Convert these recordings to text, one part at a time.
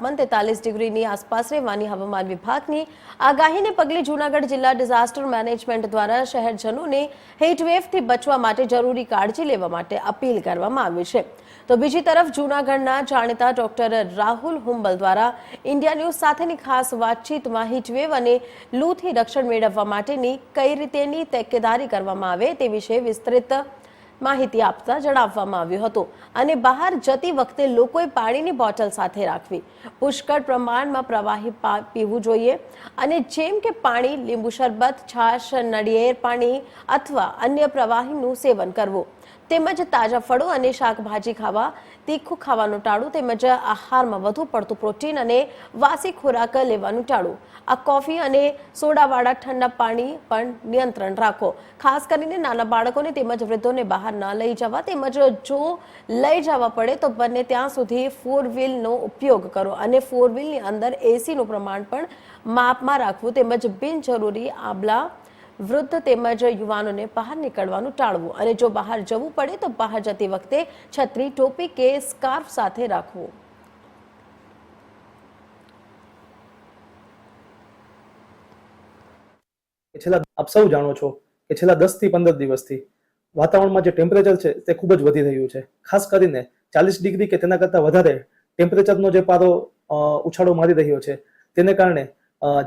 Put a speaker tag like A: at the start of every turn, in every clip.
A: તાપમાન તેતાલીસ ડિગ્રીની આસપાસ રહેવાની હવામાન વિભાગની આગાહીને પગલે જૂનાગઢ જિલ્લા ડિઝાસ્ટર મેનેજમેન્ટ દ્વારા શહેરજનોને હીટવેવથી બચવા માટે જરૂરી કાળજી લેવા માટે અપીલ કરવામાં આવી છે. તો બીજી તરફ જૂનાગઢના જાણીતા ડોક્ટર રાહુલ હુંબલ દ્વારા ઇન્ડિયા ન્યૂઝ સાથેની ખાસ વાતચીતમાં હીટવેવ અને લૂથી રક્ષણ મેળવવા માટેની કઈ રીતેની તકેદારી કરવામાં આવે તે વિશે વિસ્તૃત માહિતી આપતા જણાવવામાં આવ્યું હતું. અને બહાર જતી વખતે લોકોએ પાણીની બોટલ સાથે રાખવી. પુષ્કળ પ્રમાણમાં પ્રવાહી પીવું જોઈએ. અને જેમ કે પાણી, લીંબુ શરબત, છાશ, નળિયેર પાણી અથવા અન્ય પ્રવાહીનું સેવન કરવું. તેમજ તાજા ફળો અને શાકભાજી ખાવા, તીખું ખાવાનું ટાળવું તેમજ આહારમાં વધુ પડતું પ્રોટીન અને વાસી ખોરાક લેવાનું ટાળવું આ કોફી અને સોડાવાળા ઠંડા પાણી પણ નિયંત્રણ રાખો. ખાસ કરીને નાના બાળકોને તેમજ વૃદ્ધોને બહાર ન લઈ જવા તેમજ જો લઈ જવા પડે તો બને ત્યાં સુધી ફોર વ્હીલનો ઉપયોગ કરો અને ફોર વ્હીલની અંદર એસીનું પ્રમાણ પણ માપમાં રાખવું તેમજ બિનજરૂરી આબલા વૃદ્ધ તેમજ યુવાનોને બહાર નીકળવાનું ટાળવું અને જો બહાર જવું પડે તો બહાર જતી વખતે છત્રી, ટોપી કે સ્કાર્ફ સાથે રાખવું.
B: છેલ્લા આપ સૌ જાણો છો કે છેલ્લા દસથી પંદર દિવસથી વાતાવરણમાં જે ટેમ્પરેચર છે તે ખૂબ જ વધી રહ્યું છે. ખાસ કરીને ચાલીસ ડિગ્રી કે તેના કરતાં વધારે ટેમ્પરેચરનો જે પારો ઉછાળો મારી રહ્યો છે. તેને કારણે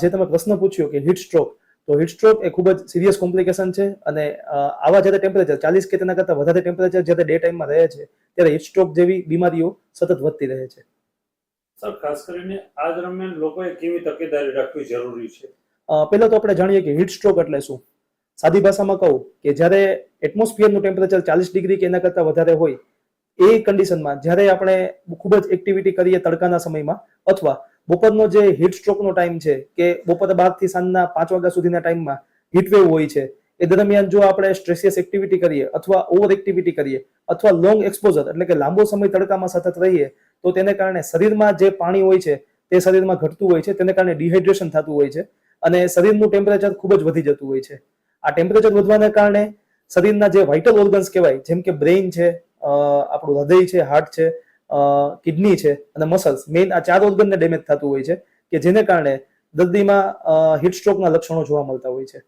B: જે તમે પ્રશ્ન પૂછ્યો કે હીટ સ્ટ્રોક તો હીટ સ્ટ્રોક એ ખૂબ જ સિરિયસ કોમ્પ્લિકેશન છે અને આવા જ્યારે ટેમ્પરેચર ચાલીસ કે તેના કરતાં વધારે ટેમ્પરેચર જ્યારે ડે ટાઈમમાં રહે છે ત્યારે હીટ સ્ટ્રોક જેવી બીમારીઓ સતત વધતી રહે છે.
C: સર ખાસ કરીને આ દરમિયાન લોકોએ કેવી તકેદારી રાખવી જરૂરી છે?
B: પહેલા તો આપણે જાણીએ કે હીટ સ્ટ્રોક એટલે શું? સાદી ભાષામાં કહું કે જ્યારે એટમોસ્ફિયરનું ટેમ્પરેચર ચાલીસ ડિગ્રી કે એના કરતાં વધારે હોય એ કન્ડિશનમાં જ્યારે આપણે ખૂબ જ એક્ટિવિટી કરીએ તડકાના સમયમાં અથવા બપોરનો જે હીટ સ્ટ્રોકનો ટાઈમ છે કે બપોરે બારથી સાંજના પાંચ વાગ્યા સુધીના ટાઈમમાં હીટવેવ હોય છે, એ દરમિયાન જો આપણે સ્ટ્રેસિયસ એક્ટિવિટી કરીએ અથવા ઓવર એક્ટિવિટી કરીએ અથવા લોંગ એક્સપોઝર એટલે કે લાંબો સમય તડકામાં સતત રહીએ, તો તેને કારણે શરીરમાં જે પાણી હોય છે તે શરીરમાં ઘટતું હોય છે, તેને કારણે ડિહાઇડ્રેશન થતું હોય છે અને શરીરનું ટેમ્પરેચર ખૂબ જ વધી જતું હોય છે. આ ટેમ્પરેચર વધવાને કારણે શરીરના જે વાઇટલ ઓર્ગન્સ કહેવાય, જેમ કે બ્રેઇન છે આપણું હૃદય છે હાર્ટ છે કિડની છે અને મસલ્સ મેઇન આ ચાર ઓર્ગનને ડેમેજ થતું હોય છે કે જેને કારણે દર્દીમાં હિટસ્ટ્રોકના લક્ષણો જોવા મળતા હોય છે.